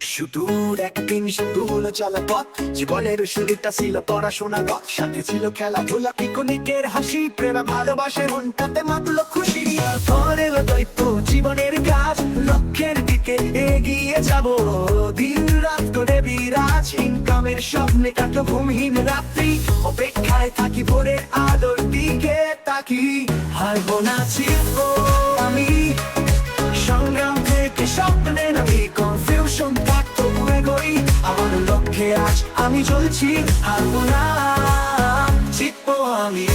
সুদূর একদিন সুদূর চলা পথ, জীবনের শুরুটা ছিল পড়াশোনা পথ। সাথে ছিল খেলাধুলা, পিকনিকের হাসি, প্রেম, ভালোবাসে মনটাতে মাতলো খুশি পরে এলো দৈত্য জীবনের কাজ, লক্ষ্যের দিকে এগিয়ে যাব। দিন রাত করে বিরাজ ইনকামের স্বপ্নে কাটলো ঘুমহীন রাত্রি। অপেক্ষায় থাকি ভোরের আলোর দিকে তাকি। হারবো না চিরবো আমি। সংগ্রাম থেকে স্বপ্নে নামি আজ আমি চলছি হারবো না জিতবো আমি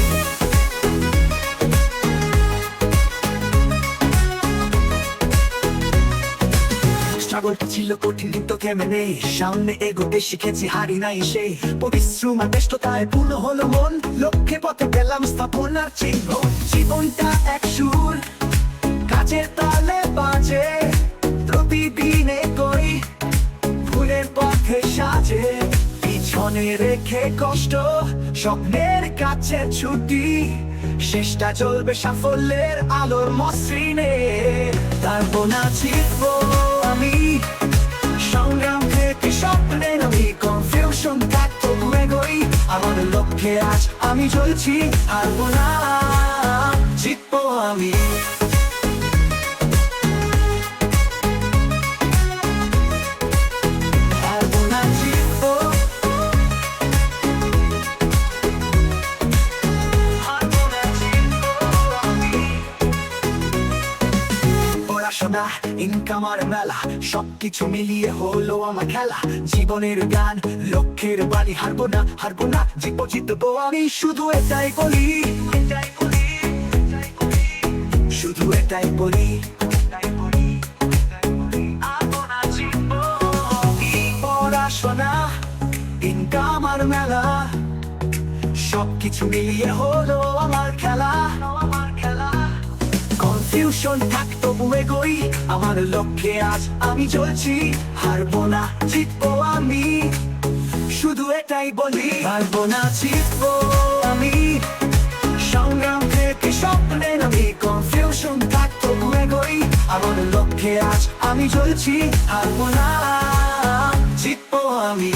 ছিল কঠিন নেই? সামনে এগোতে শিখেছি, হারি নাই পরিশ্রম আর ব্যস্ততায় পূর্ণ হলো মন। লক্ষ্যে পথে পেলাম স্থাপনার চিহ্ন। জীবনটা এক সুর কাজের তালে বাজে। সাজে পিছনে রেখে কষ্ট, স্বপ্নের কাছে ছুটি। শেষটা চলবে সাফল্যের আলোর মসৃণে। তারপর না চিরবো আমি। সংগ্রাম থেকে স্বপ্নে নবী কনফিউশন থাকতো এগোই আমার লক্ষ্যে আজ আমি চলছি হারবো না, জিতবো আমি। পড়াশোনা ইনকাম আর মেলা, সবকিছু মিলিয়ে হলো আমার খেলা। জীবনের গান, লক্ষ্যের বাড়ি হারবো না হারবো না, জিতবো জিতবো আমি, শুধু এটাই বলি। শুধু এটাই বলি ইনকাম আর মেলা, সবকিছু মিলিয়ে হলো আমার খেলা। কনফিউশন থাকতো বুয়ে গই আমার লক্ষ্যে আজ আমি চলছি। হারবো না, জিতবো আমি। শুধু এটাই বলি। হারবো না, জিতবো আমি। সংগ্রাম থেকে স্বপ্নে নামি কনফিউশন থাকতো বুয়ে গই আমার লক্ষ্যে আজ আমি চলছি। হারবো না, জিতবো আমি।